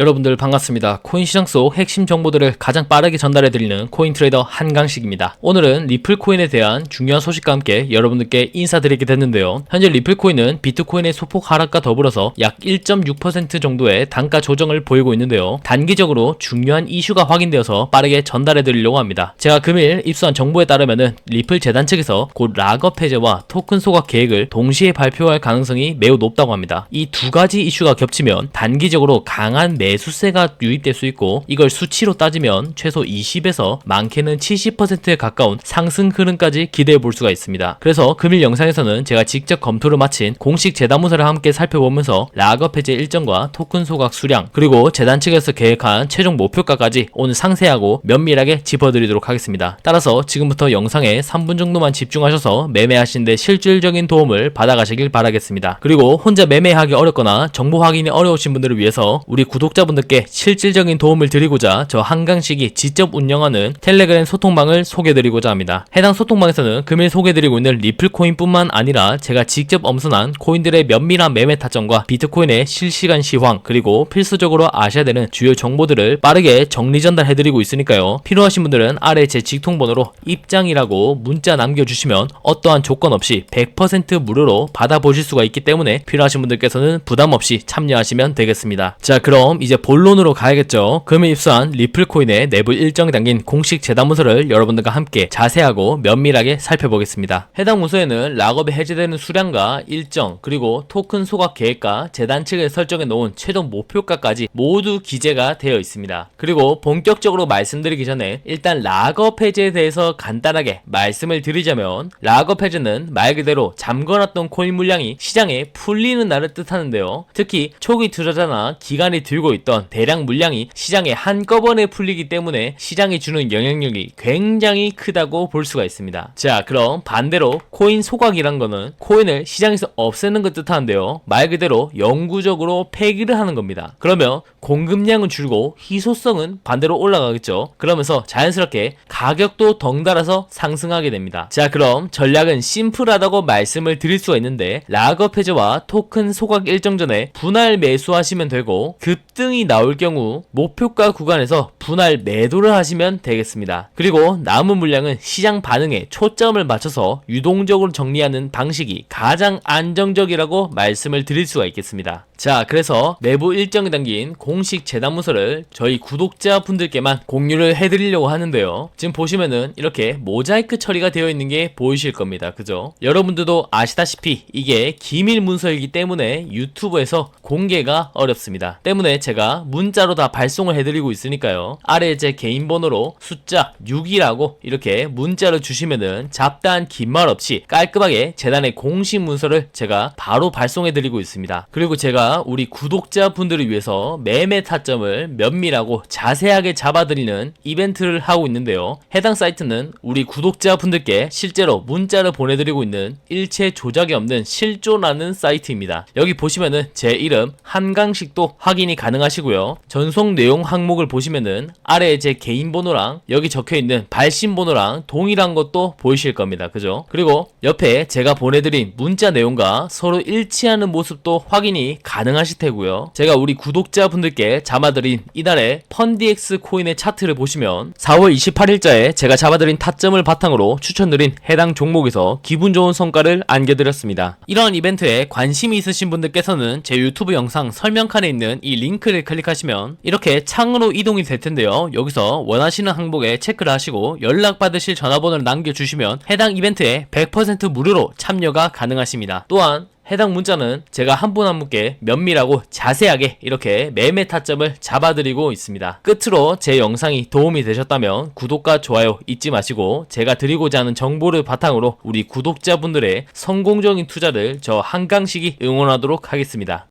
여러분들 반갑습니다. 코인 시장 속 핵심 정보들을 가장 빠르게 전달해드리는 코인 트레이더 한강식입니다. 오늘은 리플 코인에 대한 중요한 소식과 함께 여러분들께 인사드리게 됐는데요. 현재 리플 코인은 비트코인의 소폭 하락과 더불어서 약 1.6% 정도의 단가 조정을 보이고 있는데요. 단기적으로 중요한 이슈가 확인되어서 빠르게 전달해드리려고 합니다. 제가 금일 입수한 정보에 따르면은 리플 재단 측에서 곧 락업 해제와 토큰 소각 계획을 동시에 발표할 가능성이 매우 높다고 합니다. 이 두 가지 이슈가 겹치면 단기적으로 강한 매 수세가 유입될 수 있고 이걸 수치로 따지면 최소 20에서 많게는 70%에 가까운 상승 흐름까지 기대해 볼 수가 있습니다. 그래서 금일 영상에서는 제가 직접 검토를 마친 공식 재단문서를 함께 살펴보면서 락업 해제 일정과 토큰 소각 수량 그리고 재단 측에서 계획한 최종 목표가까지 오늘 상세하고 면밀하게 짚어드리도록 하겠습니다. 따라서 지금부터 영상에 3분 정도만 집중하셔서 매매하시는데 실질적인 도움을 받아가시길 바라겠습니다. 그리고 혼자 매매하기 어렵거나 정보 확인이 어려우신 분들을 위해서 우리 구독자 분들께 실질적인 도움을 드리고자 저 한강식이 직접 운영하는 텔레그램 소통방을 소개드리고자 합니다. 해당 소통방에서는 금일 소개드리고 있는 리플코인뿐만 아니라 제가 직접 엄선한 코인들의 면밀한 매매 타점과 비트코인의 실시간 시황 그리고 필수적으로 아셔야 되는 주요 정보들을 빠르게 정리 전달해드리고 있으니까요. 필요하신 분들은 아래 제 직통번호로 입장이라고 문자 남겨주시면 어떠한 조건 없이 100% 무료로 받아보실 수가 있기 때문에 필요하신 분들께서는 부담 없이 참여하시면 되겠습니다. 자 그럼 이제 본론으로 가야겠죠. 금일 입수한 리플코인의 내부 일정이 담긴 공식 재단 문서를 여러분들과 함께 자세하고 면밀하게 살펴보겠습니다. 해당 문서에는 락업이 해제되는 수량과 일정 그리고 토큰 소각 계획과 재단 측에 설정해 놓은 최종 목표가까지 모두 기재가 되어 있습니다. 그리고 본격적으로 말씀드리기 전에 일단 락업 해제에 대해서 간단하게 말씀을 드리자면 락업 해제는 말 그대로 잠궈놨던 코인 물량이 시장에 풀리는 날을 뜻하는데요. 특히 초기 투자자나 기관이 들고 있던 대량 물량이 시장에 한꺼번에 풀리기 때문에 시장이 주는 영향력이 굉장히 크다고 볼 수가 있습니다. 자, 그럼 반대로 코인 소각이란 거는 코인을 시장에서 없애는 것 뜻하는데요. 말 그대로 영구적으로 폐기를 하는 겁니다. 그러면 공급량은 줄고 희소성은 반대로 올라가겠죠. 그러면서 자연스럽게 가격도 덩달아서 상승하게 됩니다. 자, 그럼 전략은 심플하다고 말씀을 드릴 수가 있는데 락업 해제와 토큰 소각 일정 전에 분할 매수하시면 되고 급등 이 나올 경우 목표가 구간에서 분할 매도를 하시면 되겠습니다. 그리고 남은 물량은 시장 반응에 초점을 맞춰서 유동적으로 정리하는 방식이 가장 안정적이라고 말씀을 드릴 수가 있겠습니다. 자, 그래서 내부 일정이 담긴 공식 재단 문서를 저희 구독자분들께만 공유를 해드리려고 하는데요. 지금 보시면은 이렇게 모자이크 처리가 되어 있는 게 보이실 겁니다. 그죠? 여러분들도 아시다시피 이게 기밀 문서이기 때문에 유튜브에서 공개가 어렵습니다. 때문에 제가 문자로 다 발송을 해드리고 있으니까요. 아래 제 개인 번호로 숫자 6이라고 이렇게 문자를 주시면은 잡다한 긴 말 없이 깔끔하게 재단의 공식 문서를 제가 바로 발송해드리고 있습니다. 그리고 제가 우리 구독자분들을 위해서 매매 타점을 면밀하고 자세하게 잡아드리는 이벤트를 하고 있는데요. 해당 사이트는 우리 구독자분들께 실제로 문자를 보내드리고 있는 일체 조작이 없는 실존하는 사이트입니다. 여기 보시면은 제 이름 한강식도 확인이 가능하시고요. 전송 내용 항목을 보시면은 아래에 제 개인 번호랑 여기 적혀 있는 발신 번호랑 동일한 것도 보이실 겁니다. 그죠? 그리고 옆에 제가 보내드린 문자 내용과 서로 일치하는 모습도 확인이 가능 하실 테고요. 제가 우리 구독자분들께 잡아드린 이날의 펀디엑스 코인의 차트를 보시면 4월 28일자에 제가 잡아드린 타점을 바탕으로 추천드린 해당 종목에서 기분 좋은 성과를 안겨드렸습니다. 이러한 이벤트에 관심이 있으신 분들께서는 제 유튜브 영상 설명칸에 있는 이 링크를 클릭하시면 이렇게 창으로 이동이 될 텐데요. 여기서 원하시는 항목에 체크를 하시고 연락받으실 전화번호를 남겨주시면 해당 이벤트에 100% 무료로 참여가 가능하십니다. 또한 해당 문자는 제가 한 분 한 분께 면밀하고 자세하게 이렇게 매매 타점을 잡아드리고 있습니다. 끝으로 제 영상이 도움이 되셨다면 구독과 좋아요 잊지 마시고 제가 드리고자 하는 정보를 바탕으로 우리 구독자분들의 성공적인 투자를 저 한강식이 응원하도록 하겠습니다.